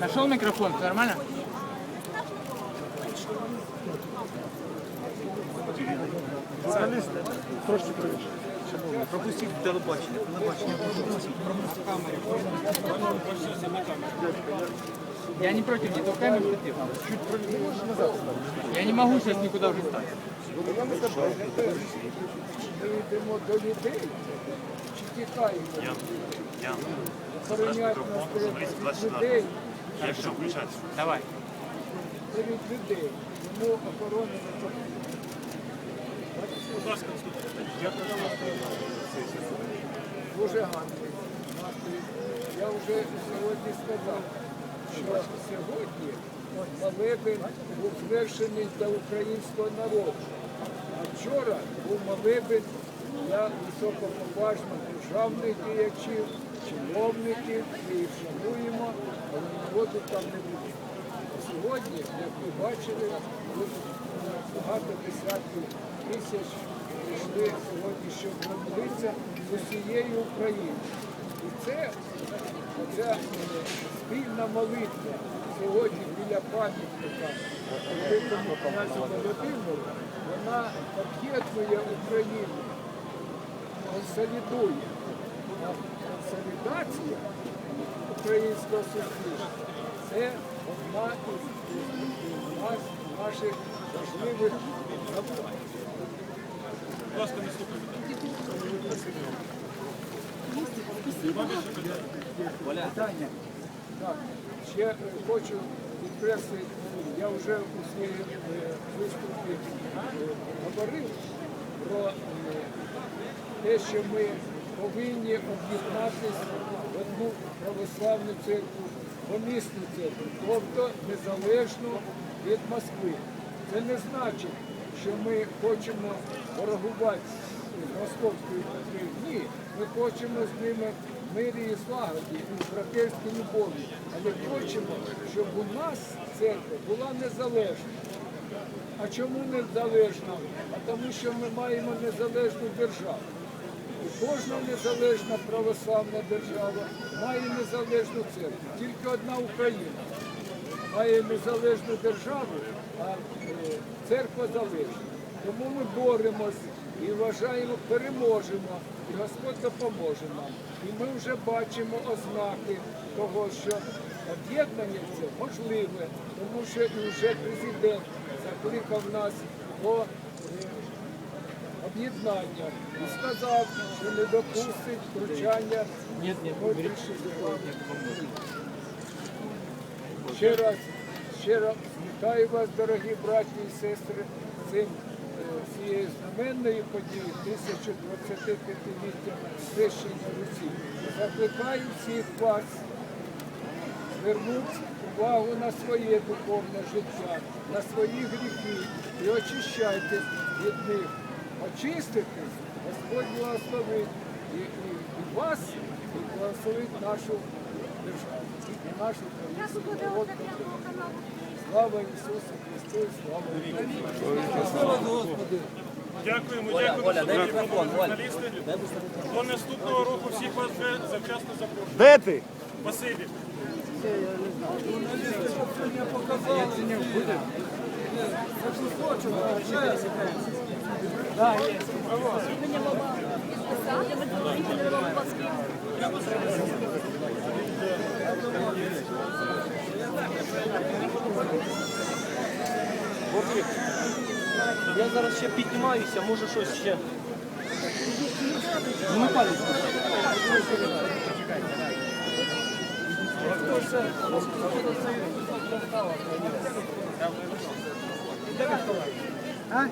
Нашел микрофон, все нормально? Журналісти, трошки правіше. Пропустіть телебачення. Телебачення пропустіть. Пропустіть. Я не против, не толкай мой штатив. Чуть назад. Я не могу сейчас никуда уже стать. Ми йдемо до людей чи тікаємо? Я, я. Треба від людей, Якщо включатися. Давай. перед людей. Тому охорона не потрібна. Дуже гарний настрій. Я вже сьогодні сказав, що сьогодні молебень був звершений для українського народу. А вчора був молебень для високоповажних державних діячів, чиновників, ми їх шануємо, але народу там не буде. Сьогодні, як ви бачили, багато десятків тисяч прийшли сьогодні, щоб помолитися з усієї України. І це ця спільна молитва сьогодні біля пам'ятника великому князю Володимиру, вона об'єднує Україну, консолідує. Консолідація українського суспільства це одна із наших важливих завдань. Питання. Так, ще хочу підкреслити, я вже у своєму е, виступі е, говорив про те, що ми повинні об'єднатися в одну православну церкву, помісну церкву, тобто незалежну від Москви. Це не значить, що ми хочемо ворогувати з московською церквою. Ні, ми хочемо з ними мирі і злагоді, і братерській любові. Але хочемо, щоб у нас церква була незалежна. А чому незалежна? А тому що ми маємо незалежну державу. І кожна незалежна православна держава має незалежну церкву. Тільки одна Україна має незалежну державу, а е, церква залежна. Тому ми боремось і вважаємо, переможемо, і Господь допоможе нам. І ми вже бачимо ознаки того, що об'єднання це можливе, тому що і вже президент закликав нас до е, об'єднання і сказав, що не допустить втручання внутрішніх. Ще раз, ще раз вітаю вас, дорогі браті і сестри, цим е, цією знаменною подією 1025-ліття хрещення Русі. Закликаю всіх вас звернути увагу на своє духовне життя, на свої гріхи і очищайтесь від них. Очиститись, Господь благословить і, і, і вас, і благословить нашу державу, і наш український народ. Слава Ісусу Христу, і слава Україні! Слава Господи! Дякуємо, дякуємо, журналісти. До наступного року всіх вас вже завчасно запрошую. Де ти? Спасибі. Я зараз ще піднімаюся, може щось ще. Ну, не Ha?